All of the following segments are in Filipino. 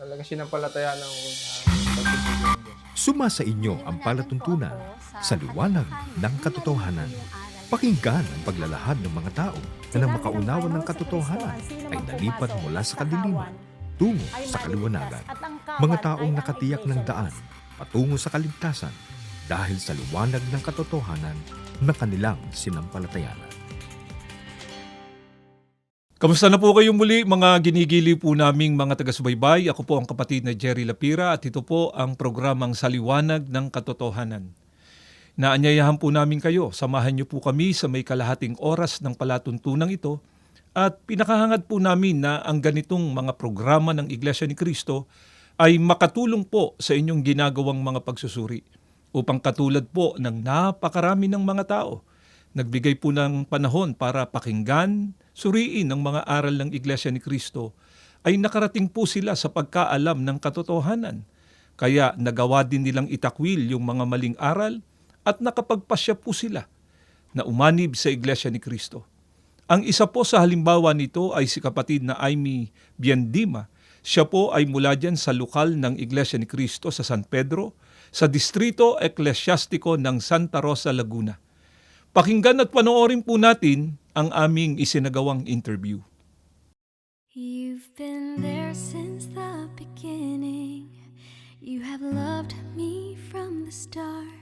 Talaga sinampalataya ng uh, Diyos. Suma sa inyo ang palatuntunan sa liwanag ng katotohanan. Pakinggan ang paglalahad ng mga tao na nang makaunawa ng katotohanan ay nalipat mula sa kadiliman tungo sa kaliwanagan. Mga taong nakatiyak ng daan patungo sa kaligtasan dahil sa liwanag ng katotohanan na kanilang sinampalatayanan. Kamusta na po kayong muli mga ginigili po naming mga taga-subaybay? Ako po ang kapatid na Jerry Lapira at ito po ang programang Saliwanag ng Katotohanan. Naanyayahan po namin kayo, samahan niyo po kami sa may kalahating oras ng palatuntunang ito at pinakahangad po namin na ang ganitong mga programa ng Iglesia ni Cristo ay makatulong po sa inyong ginagawang mga pagsusuri upang katulad po ng napakarami ng mga tao nagbigay po ng panahon para pakinggan, suriin ang mga aral ng Iglesia ni Cristo, ay nakarating po sila sa pagkaalam ng katotohanan. Kaya nagawa din nilang itakwil yung mga maling aral at nakapagpasya po sila na umanib sa Iglesia ni Cristo. Ang isa po sa halimbawa nito ay si kapatid na Aimee Biandima. Siya po ay mula dyan sa lokal ng Iglesia ni Cristo sa San Pedro, sa Distrito Eklesyastiko ng Santa Rosa, Laguna. Pakinggan at panoorin po natin ang aming isinagawang interview. You've been there since the beginning. You have loved me from the start.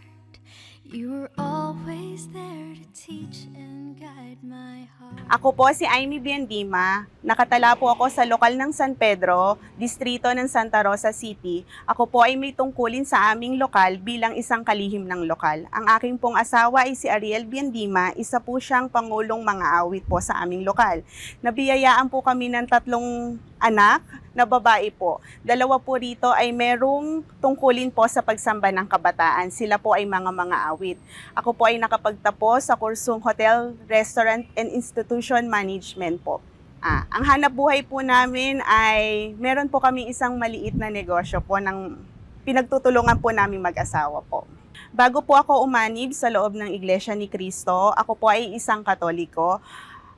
You always there to teach and guide my heart. Ako po si Aimee Biandima. Nakatala po ako sa lokal ng San Pedro, distrito ng Santa Rosa City. Ako po ay may tungkulin sa aming lokal bilang isang kalihim ng lokal. Ang aking pong asawa ay si Ariel Biandima, isa po siyang pangulong mga awit po sa aming lokal. Nabiyayaan po kami ng tatlong anak na babae po. Dalawa po rito ay merong tungkulin po sa pagsamba ng kabataan. Sila po ay mga mga awit. Ako po ay nakapagtapos sa kursong Hotel, Restaurant and Institution Management po. Ah, ang hanap buhay po namin ay meron po kami isang maliit na negosyo po ng pinagtutulungan po namin mag-asawa po. Bago po ako umanib sa loob ng Iglesia ni Cristo, ako po ay isang katoliko.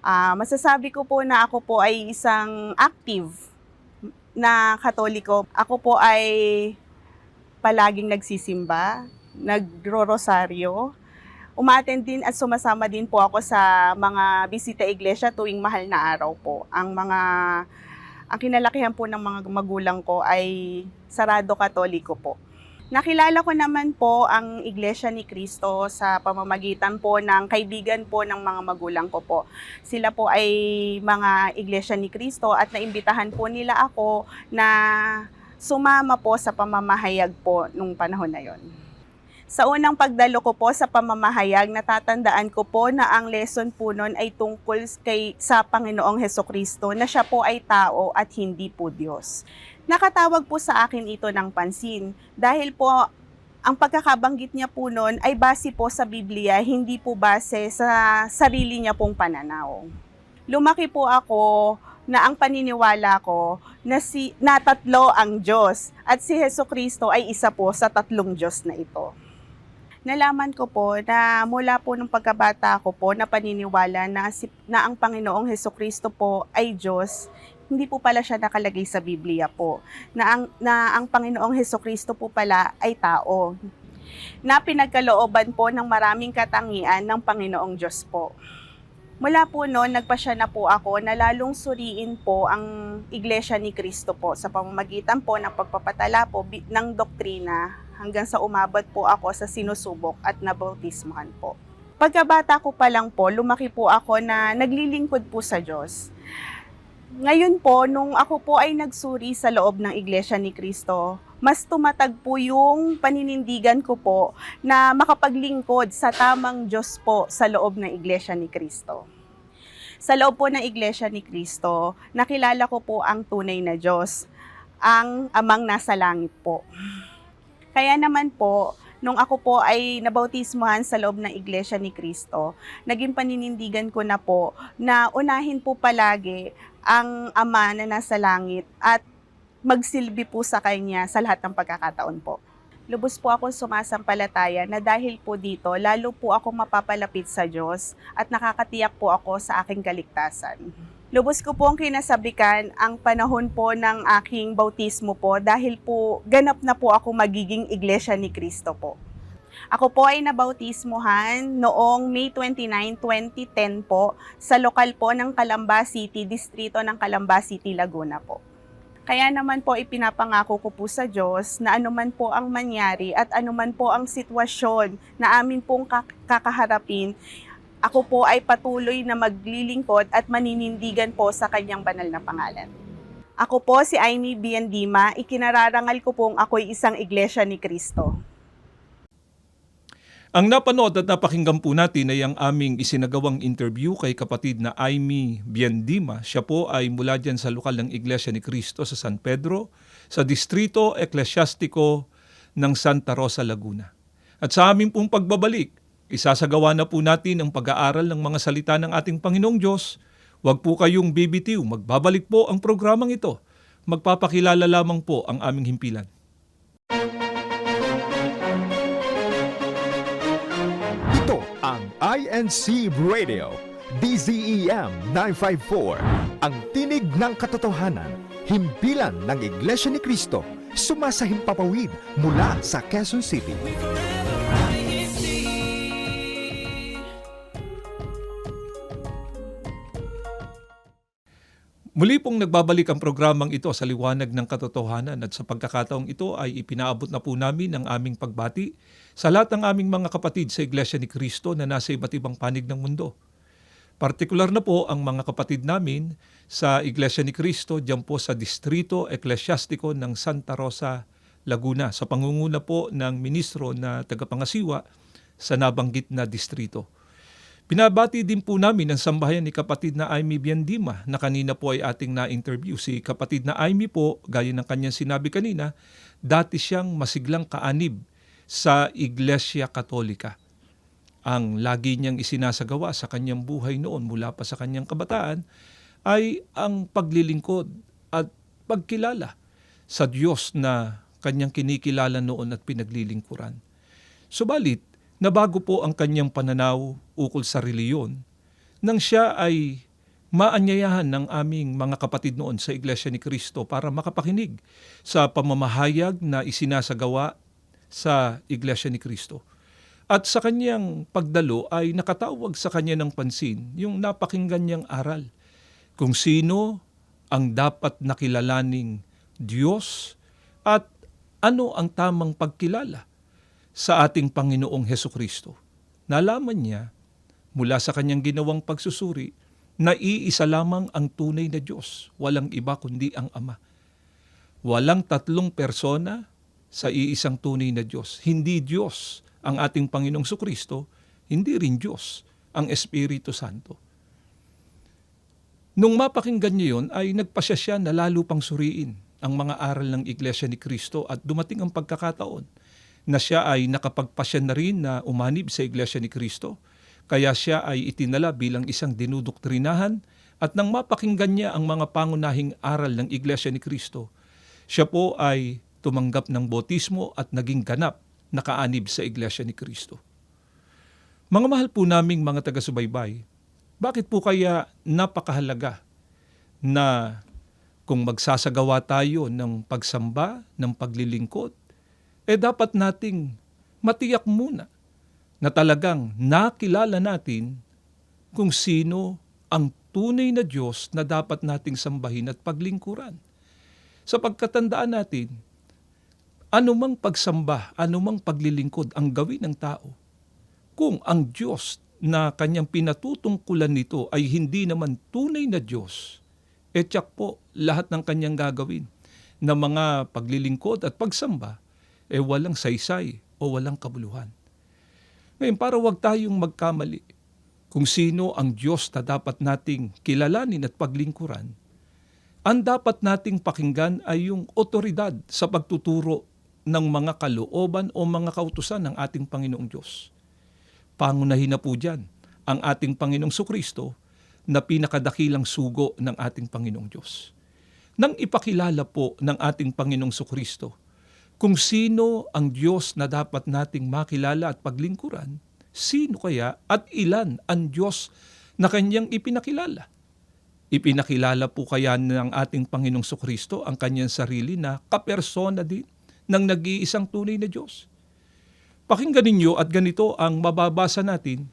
Ah, masasabi ko po na ako po ay isang active na katoliko. Ako po ay palaging nagsisimba, nagro-rosaryo. Umaten din at sumasama din po ako sa mga bisita iglesia tuwing mahal na araw po. Ang mga ang kinalakihan po ng mga magulang ko ay sarado katoliko po. Nakilala ko naman po ang Iglesia ni Cristo sa pamamagitan po ng kaibigan po ng mga magulang ko po. Sila po ay mga Iglesia ni Cristo at naimbitahan po nila ako na sumama po sa pamamahayag po nung panahon na yon. Sa unang pagdalo ko po sa pamamahayag, natatandaan ko po na ang lesson po nun ay tungkol kay, sa Panginoong Heso Kristo na siya po ay tao at hindi po Diyos. Nakatawag po sa akin ito ng pansin. Dahil po ang pagkakabanggit niya po nun ay base po sa Biblia, hindi po base sa sarili niya pong pananaw. Lumaki po ako na ang paniniwala ko na, si, na tatlo ang Diyos at si Heso Kristo ay isa po sa tatlong Diyos na ito. Nalaman ko po na mula po nung pagkabata ko po na paniniwala na, si, na ang Panginoong Heso Kristo po ay Diyos, hindi po pala siya nakalagay sa Biblia po. Na ang, na ang Panginoong Heso Kristo po pala ay tao. Na pinagkalooban po ng maraming katangian ng Panginoong Diyos po. Mula po noon, nagpasya na po ako na lalong suriin po ang Iglesia ni Kristo po sa pamamagitan po ng pagpapatala po ng doktrina hanggang sa umabot po ako sa sinusubok at nabautismohan po. Pagkabata ko pa lang po, lumaki po ako na naglilingkod po sa Diyos. Ngayon po, nung ako po ay nagsuri sa loob ng Iglesia ni Kristo, mas tumatag po yung paninindigan ko po na makapaglingkod sa tamang Diyos po sa loob ng Iglesia ni Kristo. Sa loob po ng Iglesia ni Kristo, nakilala ko po ang tunay na Diyos, ang amang nasa langit po. Kaya naman po, nung ako po ay nabautismuhan sa loob ng Iglesia ni Kristo, naging paninindigan ko na po na unahin po palagi ang Ama na nasa langit at magsilbi po sa Kanya sa lahat ng pagkakataon po. Lubos po ako sumasampalataya na dahil po dito, lalo po ako mapapalapit sa Diyos at nakakatiyak po ako sa aking kaligtasan. Lubos ko po ang kinasabikan ang panahon po ng aking bautismo po dahil po ganap na po ako magiging iglesia ni Kristo po. Ako po ay nabautismuhan noong May 29, 2010 po sa lokal po ng Calamba City, distrito ng Calamba City, Laguna po. Kaya naman po ipinapangako ko po sa Diyos na anuman po ang mangyari at anuman po ang sitwasyon na amin pong kak- kakaharapin, ako po ay patuloy na maglilingkod at maninindigan po sa kanyang banal na pangalan. Ako po si Aimee Biandima, ikinararangal ko pong ako'y isang iglesia ni Kristo. Ang napanood at napakinggan po natin ay ang aming isinagawang interview kay kapatid na Aimee Biandima. Siya po ay mula dyan sa lokal ng Iglesia ni Cristo sa San Pedro, sa Distrito Eklesyastiko ng Santa Rosa, Laguna. At sa aming pong pagbabalik, isasagawa na po natin ang pag-aaral ng mga salita ng ating Panginoong Diyos. Huwag po kayong bibitiw, magbabalik po ang programang ito. Magpapakilala lamang po ang aming himpilan. INC Radio, DZEM 954, ang tinig ng katotohanan, himpilan ng Iglesia ni Cristo, sumasahimpapawid mula sa Quezon City. Muli pong nagbabalik ang programang ito sa liwanag ng katotohanan at sa pagkakataong ito ay ipinaabot na po namin ang aming pagbati sa lahat ng aming mga kapatid sa Iglesia ni Cristo na nasa iba't ibang panig ng mundo. Partikular na po ang mga kapatid namin sa Iglesia ni Cristo diyan po sa Distrito Eklesyastiko ng Santa Rosa, Laguna sa pangunguna po ng ministro na tagapangasiwa sa nabanggit na distrito. Pinabati din po namin ang sambahayan ni kapatid na Aimee Biandima na kanina po ay ating na-interview. Si kapatid na Aimee po, gaya ng kanyang sinabi kanina, dati siyang masiglang kaanib sa Iglesia Katolika. Ang lagi niyang isinasagawa sa kanyang buhay noon mula pa sa kanyang kabataan ay ang paglilingkod at pagkilala sa Diyos na kanyang kinikilala noon at pinaglilingkuran. Subalit, nabago po ang kanyang pananaw ukol sa reliyon nang siya ay maanyayahan ng aming mga kapatid noon sa Iglesia ni Cristo para makapakinig sa pamamahayag na isinasagawa sa Iglesia ni Cristo. At sa kanyang pagdalo ay nakatawag sa kanya ng pansin yung napakinggan niyang aral kung sino ang dapat nakilalaning Diyos at ano ang tamang pagkilala sa ating Panginoong Heso Kristo. Nalaman niya mula sa kanyang ginawang pagsusuri na iisa lamang ang tunay na Diyos, walang iba kundi ang Ama. Walang tatlong persona sa iisang tunay na Diyos. Hindi Diyos ang ating Panginoong Kristo, hindi rin Diyos ang Espiritu Santo. Nung mapakinggan niya yun, ay nagpasya siya na lalo pang suriin ang mga aral ng Iglesia ni Kristo at dumating ang pagkakataon na siya ay nakapagpasya na rin na umanib sa Iglesia ni Kristo. Kaya siya ay itinala bilang isang dinudoktrinahan at nang mapakinggan niya ang mga pangunahing aral ng Iglesia ni Kristo, siya po ay tumanggap ng botismo at naging ganap na kaanib sa Iglesia ni Kristo. Mga mahal po naming mga taga-subaybay, bakit po kaya napakahalaga na kung magsasagawa tayo ng pagsamba, ng paglilingkod, eh dapat nating matiyak muna na talagang nakilala natin kung sino ang tunay na Diyos na dapat nating sambahin at paglingkuran. Sa pagkatandaan natin, anumang pagsamba, anumang paglilingkod ang gawin ng tao, kung ang Diyos na kanyang pinatutungkulan nito ay hindi naman tunay na Diyos, e tiyak po lahat ng kanyang gagawin na mga paglilingkod at pagsamba, eh walang saysay o walang kabuluhan. Ngayon, para wag tayong magkamali kung sino ang Diyos na dapat nating kilalanin at paglingkuran, ang dapat nating pakinggan ay yung otoridad sa pagtuturo ng mga kalooban o mga kautusan ng ating Panginoong Diyos. Pangunahin na po dyan ang ating Panginoong Sukristo na pinakadakilang sugo ng ating Panginoong Diyos. Nang ipakilala po ng ating Panginoong Sukristo kung sino ang Diyos na dapat nating makilala at paglingkuran, sino kaya at ilan ang Diyos na kanyang ipinakilala? Ipinakilala po kaya ng ating Panginoong Sokristo ang kanyang sarili na kapersona din ng nag-iisang tunay na Diyos. Pakinggan ninyo at ganito ang mababasa natin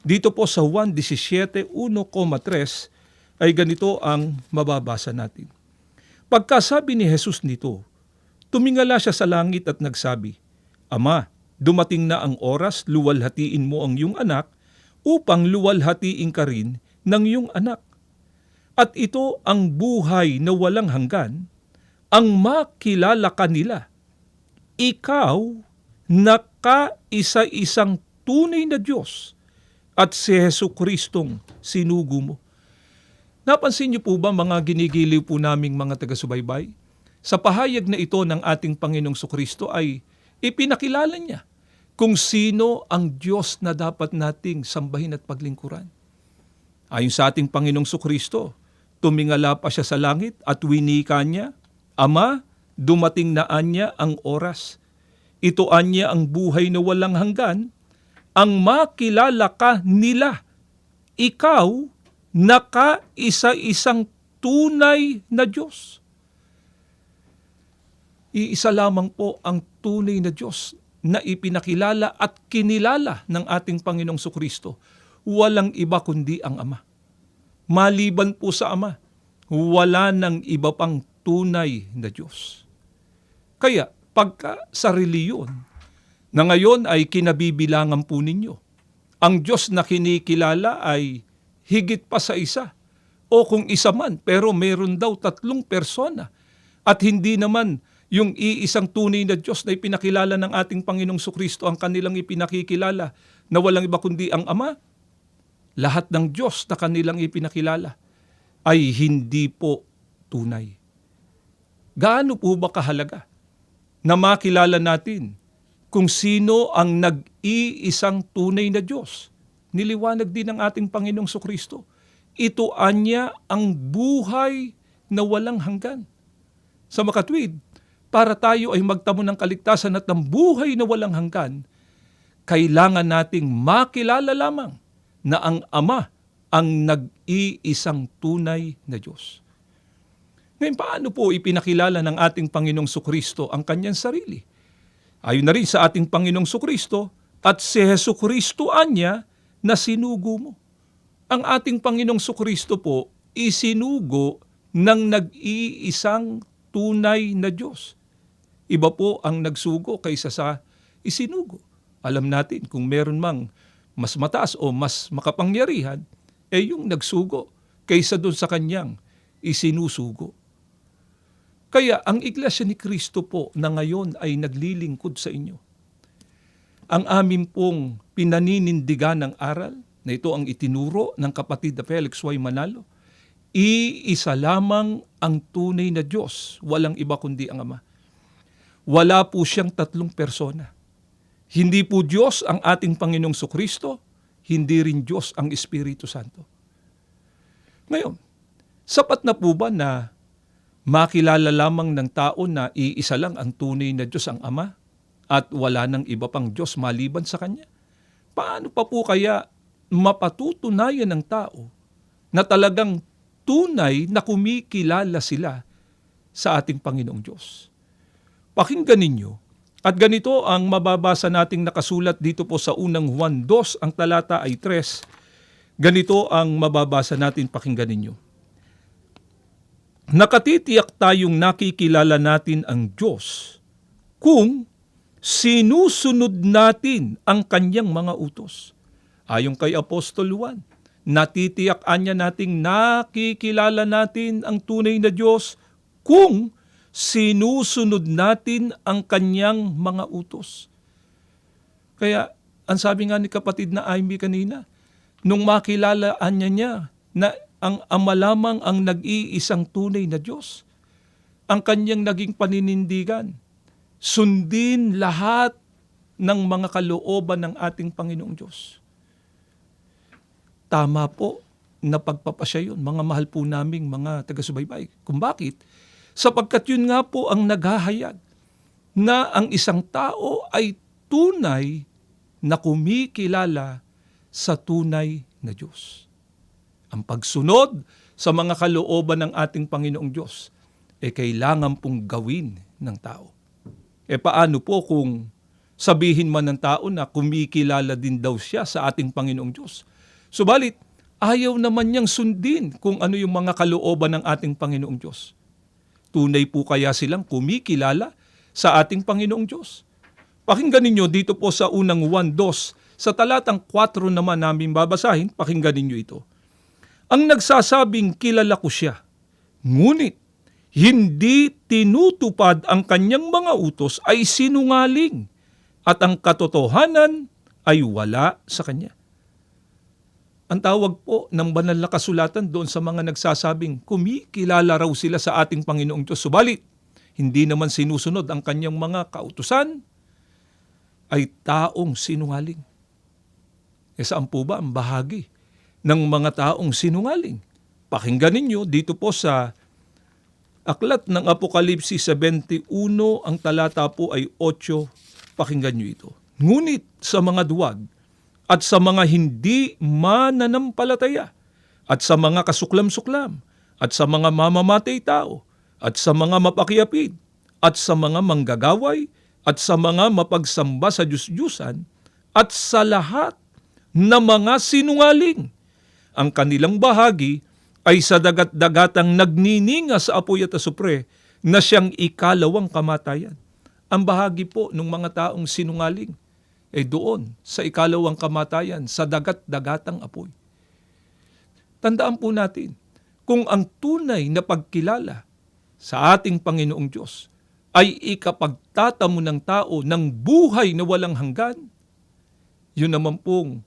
dito po sa 1.17.1,3 ay ganito ang mababasa natin. Pagkasabi ni Jesus nito, tumingala siya sa langit at nagsabi, Ama, dumating na ang oras, luwalhatiin mo ang iyong anak upang luwalhatiin ka rin ng iyong anak. At ito ang buhay na walang hanggan, ang makilala ka nila. Ikaw na kaisa-isang tunay na Diyos at si Heso Kristong sinugo mo. Napansin niyo po ba mga ginigiliw po naming mga taga-subaybay? Sa pahayag na ito ng ating Panginoong Sukristo ay ipinakilala niya kung sino ang Diyos na dapat nating sambahin at paglingkuran. Ayon sa ating Panginoong Sukristo, tumingala pa siya sa langit at winika niya, Ama, dumating na anya ang oras. Ito anya ang buhay na walang hanggan, ang makilala ka nila. Ikaw na kaisa-isang tunay na Diyos. Iisa lamang po ang tunay na Diyos na ipinakilala at kinilala ng ating Panginoong Sukristo. Walang iba kundi ang Ama. Maliban po sa Ama, wala ng iba pang tunay na Diyos. Kaya pagka sa reliyon na ngayon ay kinabibilangan po ninyo, ang Diyos na kinikilala ay higit pa sa isa o kung isa man pero meron daw tatlong persona at hindi naman yung iisang tunay na Diyos na ipinakilala ng ating Panginoong Sukristo ang kanilang ipinakikilala na walang iba kundi ang Ama, lahat ng Diyos na kanilang ipinakilala ay hindi po tunay. Gaano po ba kahalaga na makilala natin kung sino ang nag-iisang tunay na Diyos? Niliwanag din ng ating Panginoong Sukristo. Ito anya ang buhay na walang hanggan. Sa makatwid, para tayo ay magtamo ng kaligtasan at ng buhay na walang hanggan, kailangan nating makilala lamang na ang Ama ang nag-iisang tunay na Diyos. Ngayon, paano po ipinakilala ng ating Panginoong Sukristo ang kanyang sarili? Ayon na rin sa ating Panginoong Sukristo at si Heso Kristo anya na sinugo mo. Ang ating Panginoong Sukristo po isinugo ng nag-iisang tunay na Diyos. Iba po ang nagsugo kaysa sa isinugo. Alam natin kung meron mang mas mataas o mas makapangyarihan, eh yung nagsugo kaysa doon sa kanyang isinusugo. Kaya ang Iglesia ni Kristo po na ngayon ay naglilingkod sa inyo. Ang amin pong pinaninindigan ng aral na ito ang itinuro ng kapatid na Felix Y. Manalo, iisa lamang ang tunay na Diyos, walang iba kundi ang Ama. Wala po siyang tatlong persona. Hindi po Diyos ang ating Panginoong Sukristo, hindi rin Diyos ang Espiritu Santo. Ngayon, sapat na po ba na makilala lamang ng tao na iisa lang ang tunay na Diyos ang Ama at wala nang iba pang Diyos maliban sa Kanya? Paano pa po kaya mapatutunayan ng tao na talagang tunay na kumikilala sila sa ating Panginoong Diyos? Pakinggan ninyo at ganito ang mababasa nating nakasulat dito po sa unang Juan 2, ang talata ay 3. Ganito ang mababasa natin pakinggan ninyo. Nakatitiyak tayong nakikilala natin ang Diyos kung sinusunod natin ang kanyang mga utos. Ayon kay Apostol Juan, natitiyak anya nating nakikilala natin ang tunay na Diyos kung sinusunod natin ang kanyang mga utos. Kaya, ang sabi nga ni kapatid na Amy kanina, nung makilalaan niya niya na ang ama lamang ang nag-iisang tunay na Diyos, ang kanyang naging paninindigan, sundin lahat ng mga kalooban ng ating Panginoong Diyos. Tama po na pagpapasya yun, mga mahal po naming mga taga-subaybay. Kung bakit? sapagkat yun nga po ang naghahayag na ang isang tao ay tunay na kumikilala sa tunay na Diyos. Ang pagsunod sa mga kalooban ng ating Panginoong Diyos, eh kailangan pong gawin ng tao. E paano po kung sabihin man ng tao na kumikilala din daw siya sa ating Panginoong Diyos? Subalit, ayaw naman niyang sundin kung ano yung mga kalooban ng ating Panginoong Diyos. Tunay po kaya silang kumikilala sa ating Panginoong Diyos? Pakinggan ninyo dito po sa unang 1.2, sa talatang 4 naman namin babasahin, pakinggan ninyo ito. Ang nagsasabing kilala ko siya, ngunit hindi tinutupad ang kanyang mga utos ay sinungaling at ang katotohanan ay wala sa kanya. Ang tawag po ng banal na kasulatan doon sa mga nagsasabing kumikilala raw sila sa ating Panginoong Diyos. Subalit, hindi naman sinusunod ang kanyang mga kautusan, ay taong sinungaling. E saan po ba ang bahagi ng mga taong sinungaling? Pakinggan ninyo dito po sa Aklat ng Apokalipsis 71, ang talata po ay 8. Pakinggan nyo ito. Ngunit sa mga duwag at sa mga hindi mananampalataya at sa mga kasuklam-suklam at sa mga mamamatay tao at sa mga mapakiapid at sa mga manggagaway at sa mga mapagsamba sa Diyos-Diyusan at sa lahat na mga sinungaling. Ang kanilang bahagi ay sa dagat-dagatang nagnininga sa apoy at asupre na siyang ikalawang kamatayan. Ang bahagi po ng mga taong sinungaling ay doon sa ikalawang kamatayan sa dagat-dagatang apoy. Tandaan po natin, kung ang tunay na pagkilala sa ating Panginoong Diyos ay ikapagtatamo ng tao ng buhay na walang hanggan, yun naman pong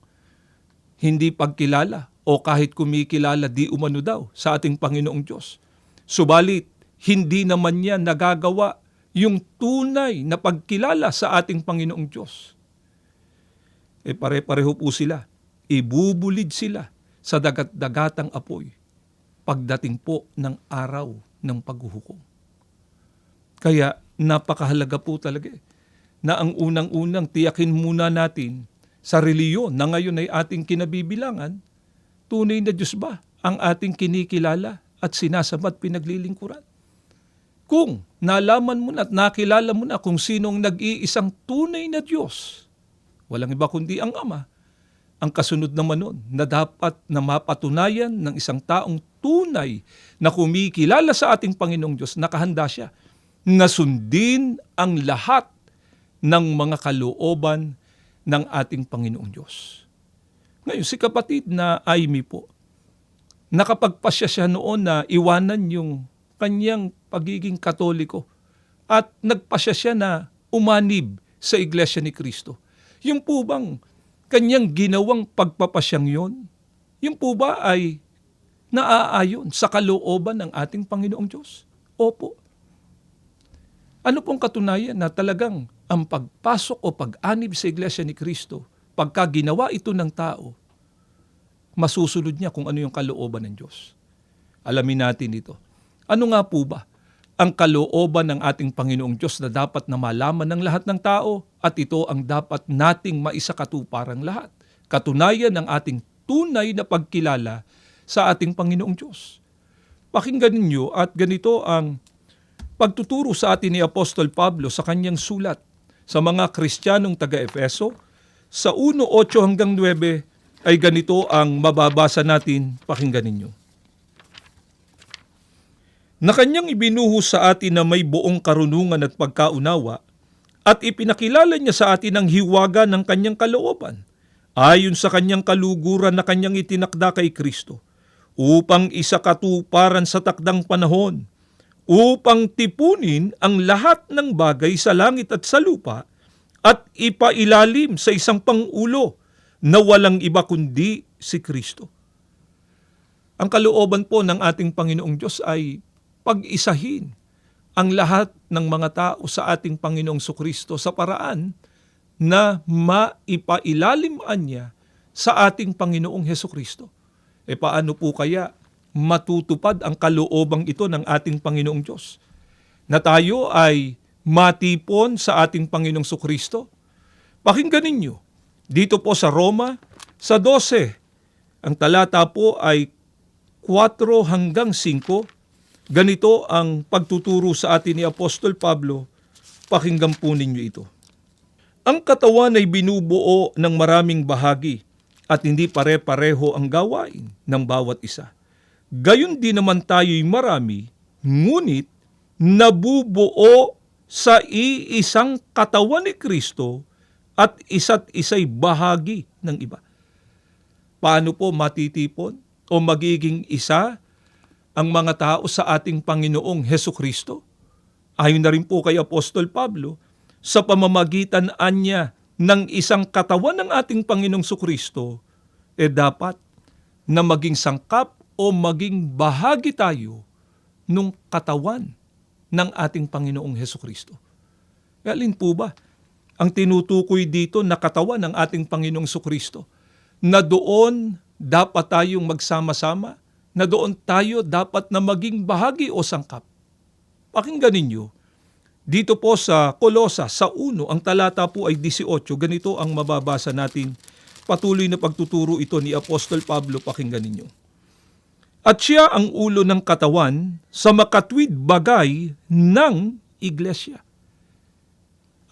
hindi pagkilala o kahit kumikilala di umano daw sa ating Panginoong Diyos. Subalit, hindi naman niya nagagawa yung tunay na pagkilala sa ating Panginoong Diyos. E pare-pareho po sila. Ibubulid sila sa dagat-dagatang apoy pagdating po ng araw ng paghuhukom. Kaya napakahalaga po talaga eh, na ang unang-unang tiyakin muna natin sa reliyon na ngayon ay ating kinabibilangan, tunay na Diyos ba ang ating kinikilala at sinasabat pinaglilingkuran? Kung nalaman mo na at nakilala mo na kung sinong nag-iisang tunay na Diyos, walang iba kundi ang Ama, ang kasunod naman nun na dapat na mapatunayan ng isang taong tunay na kumikilala sa ating Panginoong Diyos, nakahanda siya na sundin ang lahat ng mga kalooban ng ating Panginoong Diyos. Ngayon, si kapatid na Aimee po, nakapagpasya siya noon na iwanan yung kanyang pagiging katoliko at nagpasya siya na umanib sa Iglesia ni Kristo. Yung po bang kanyang ginawang pagpapasyang yon, yung po ba ay naaayon sa kalooban ng ating Panginoong Diyos? Opo. Ano pong katunayan na talagang ang pagpasok o pag-anib sa Iglesia ni Kristo, pagka ginawa ito ng tao, masusunod niya kung ano yung kalooban ng Diyos. Alamin natin ito. Ano nga po ba ang kalooban ng ating Panginoong Diyos na dapat na malaman ng lahat ng tao at ito ang dapat nating maisakatuparang lahat. Katunayan ng ating tunay na pagkilala sa ating Panginoong Diyos. Pakinggan ninyo at ganito ang pagtuturo sa atin ni Apostol Pablo sa kanyang sulat sa mga Kristiyanong taga-Efeso. Sa 1.8 hanggang 9 ay ganito ang mababasa natin. Pakinggan ninyo na kanyang ibinuhos sa atin na may buong karunungan at pagkaunawa at ipinakilala niya sa atin ang hiwaga ng kanyang kalooban ayon sa kanyang kaluguran na kanyang itinakda kay Kristo upang isa katuparan sa takdang panahon upang tipunin ang lahat ng bagay sa langit at sa lupa at ipailalim sa isang pangulo na walang iba kundi si Kristo. Ang kalooban po ng ating Panginoong Diyos ay pag-isahin ang lahat ng mga tao sa ating Panginoong Sukristo sa paraan na maipailalim niya sa ating Panginoong Heso Kristo. E paano po kaya matutupad ang kaloobang ito ng ating Panginoong Diyos? Na tayo ay matipon sa ating Panginoong Sukristo? Pakinggan ninyo, dito po sa Roma, sa 12, ang talata po ay 4 hanggang 5, ganito ang pagtuturo sa atin ni Apostol Pablo. Pakinggan po ninyo ito. Ang katawan ay binubuo ng maraming bahagi at hindi pare-pareho ang gawain ng bawat isa. Gayon din naman tayo'y marami, ngunit nabubuo sa iisang katawan ni Kristo at isa't isa'y bahagi ng iba. Paano po matitipon o magiging isa ang mga tao sa ating Panginoong Heso Kristo? Ayon na rin po kay Apostol Pablo, sa pamamagitan anya ng isang katawan ng ating Panginoong Kristo, eh dapat na maging sangkap o maging bahagi tayo nung katawan ng ating Panginoong Heso Kristo. Alin po ba ang tinutukoy dito na katawan ng ating Panginoong Kristo? Na doon dapat tayong magsama-sama, na doon tayo dapat na maging bahagi o sangkap. Pakinggan ninyo, dito po sa Kolosa, sa 1, ang talata po ay 18, ganito ang mababasa natin. Patuloy na pagtuturo ito ni Apostol Pablo, pakinggan ninyo. At siya ang ulo ng katawan sa makatwid bagay ng iglesia.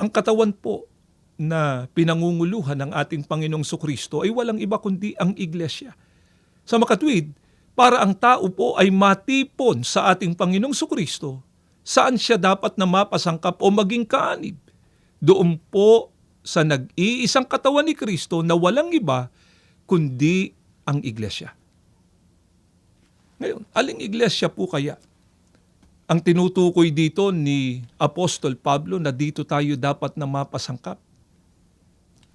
Ang katawan po na pinangunguluhan ng ating Panginoong Sukristo ay walang iba kundi ang iglesia. Sa makatwid, para ang tao po ay matipon sa ating Panginoong Sukristo, saan siya dapat na mapasangkap o maging kaanib. Doon po sa nag-iisang katawan ni Kristo na walang iba kundi ang iglesia. Ngayon, aling iglesia po kaya ang tinutukoy dito ni Apostol Pablo na dito tayo dapat na mapasangkap?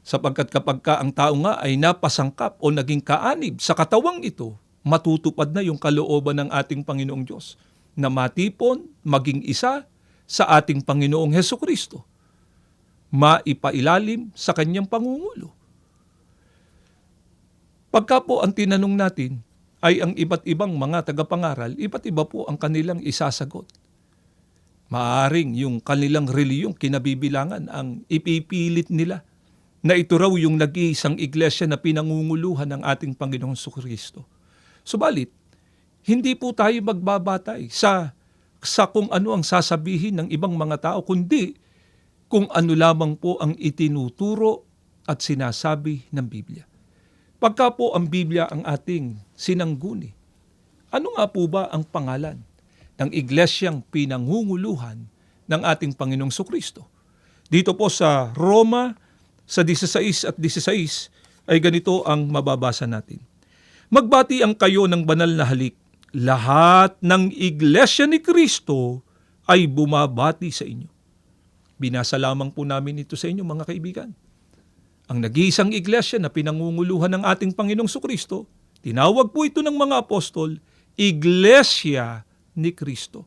Sapagkat kapag ka ang tao nga ay napasangkap o naging kaanib sa katawang ito, matutupad na yung kalooban ng ating Panginoong Diyos na matipon, maging isa sa ating Panginoong Heso Kristo. Maipailalim sa kanyang pangungulo. Pagka po ang tinanong natin ay ang iba't ibang mga tagapangaral, iba't iba po ang kanilang isasagot. Maaring yung kanilang reliyong kinabibilangan ang ipipilit nila na ito raw yung nag-iisang iglesia na pinangunguluhan ng ating Panginoong Kristo. Subalit, hindi po tayo magbabatay sa sa kung ano ang sasabihin ng ibang mga tao, kundi kung ano lamang po ang itinuturo at sinasabi ng Biblia. Pagka po ang Biblia ang ating sinangguni, ano nga po ba ang pangalan ng iglesyang pinangunguluhan ng ating Panginoong Sukristo? Dito po sa Roma, sa 16 at 16, ay ganito ang mababasa natin. Magbati ang kayo ng banal na halik. Lahat ng iglesia ni Kristo ay bumabati sa inyo. Binasa lamang po namin ito sa inyo mga kaibigan. Ang nag-iisang iglesia na pinangunguluhan ng ating Panginoong Sukristo, tinawag po ito ng mga apostol, Iglesia ni Kristo.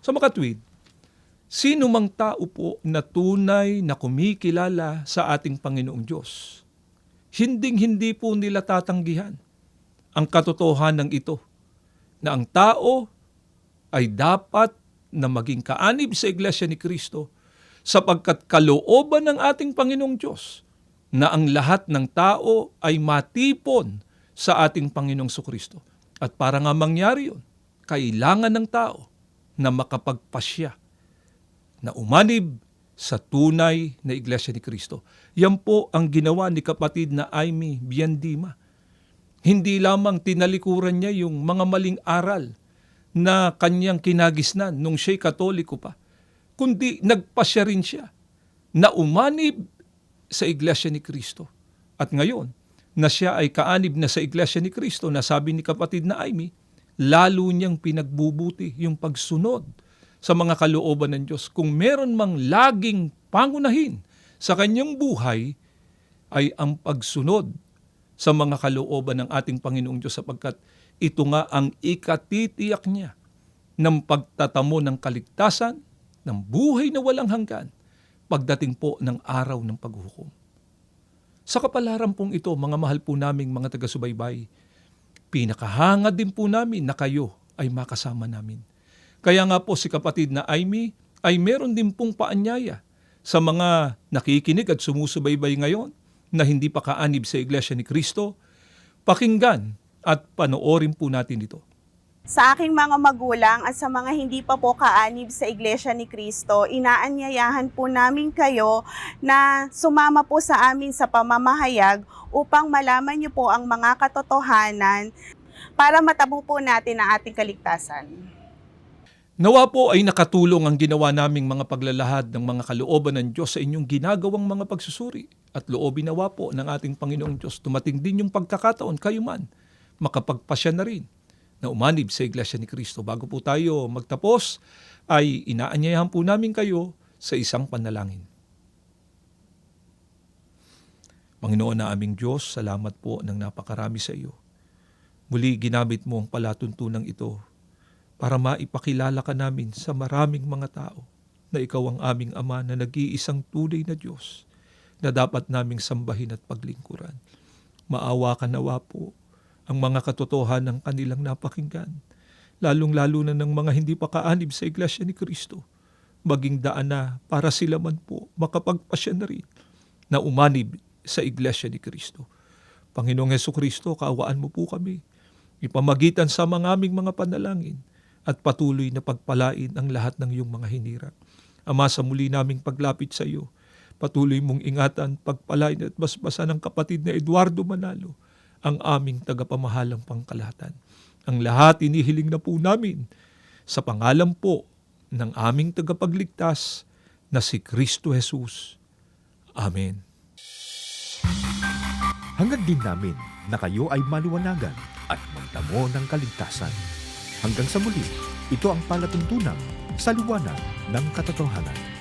Sa makatwid, sino mang tao po na tunay na kumikilala sa ating Panginoong Diyos, hinding-hindi po nila tatanggihan ang katotohanan ito na ang tao ay dapat na maging kaanib sa Iglesia ni Kristo sapagkat kalooban ng ating Panginoong Diyos na ang lahat ng tao ay matipon sa ating Panginoong Kristo. At para nga mangyari yun, kailangan ng tao na makapagpasya na umanib sa tunay na Iglesia ni Kristo. Yan po ang ginawa ni kapatid na Aimee Biandima. Hindi lamang tinalikuran niya yung mga maling aral na kanyang kinagisnan nung siya'y katoliko pa, kundi nagpasya rin siya na umanib sa Iglesia ni Kristo. At ngayon, na siya ay kaanib na sa Iglesia ni Kristo, na sabi ni kapatid na Aimee, lalo niyang pinagbubuti yung pagsunod sa mga kalooban ng Diyos. Kung meron mang laging pangunahin sa kanyang buhay, ay ang pagsunod sa mga kalooban ng ating Panginoong Diyos sapagkat ito nga ang ikatitiyak niya ng pagtatamo ng kaligtasan, ng buhay na walang hanggan, pagdating po ng araw ng paghuhukom. Sa kapalaran pong ito, mga mahal po naming mga taga-subaybay, pinakahanga din po namin na kayo ay makasama namin. Kaya nga po si kapatid na Aimee ay meron din pong paanyaya sa mga nakikinig at sumusubaybay ngayon na hindi pa kaanib sa Iglesia ni Kristo, pakinggan at panoorin po natin ito. Sa aking mga magulang at sa mga hindi pa po kaanib sa Iglesia ni Cristo, inaanyayahan po namin kayo na sumama po sa amin sa pamamahayag upang malaman niyo po ang mga katotohanan para matabo po natin ang ating kaligtasan. Nawa po ay nakatulong ang ginawa naming mga paglalahad ng mga kalooban ng Diyos sa inyong ginagawang mga pagsusuri. At loobin nawa po ng ating Panginoong Diyos, tumating din yung pagkakataon kayo man, makapagpasya na rin na umanib sa Iglesia ni Kristo. Bago po tayo magtapos, ay inaanyayahan po namin kayo sa isang panalangin. Panginoon na aming Diyos, salamat po ng napakarami sa iyo. Muli ginamit mo ang palatuntunang ito para maipakilala ka namin sa maraming mga tao na ikaw ang aming Ama na nag-iisang tunay na Diyos na dapat naming sambahin at paglingkuran. Maawa ka nawa po ang mga katotohanan ng kanilang napakinggan, lalong-lalo na ng mga hindi pa kaanib sa Iglesia ni Kristo, maging daan na para sila man po makapagpasya na rin na umanib sa Iglesia ni Kristo. Panginoong Heso Kristo, kaawaan mo po kami. Ipamagitan sa mga aming mga panalangin at patuloy na pagpalain ang lahat ng iyong mga hinirang. Ama, sa muli naming paglapit sa iyo, patuloy mong ingatan, pagpalain at basbasan ng kapatid na Eduardo Manalo, ang aming tagapamahalang pangkalahatan. Ang lahat inihiling na po namin sa pangalan po ng aming tagapagligtas na si Kristo Jesus. Amen. Hangad din namin na kayo ay maluwanagan at magtamo ng kaligtasan. Hanggang sa muli, ito ang palatuntunan sa liwanag ng katotohanan.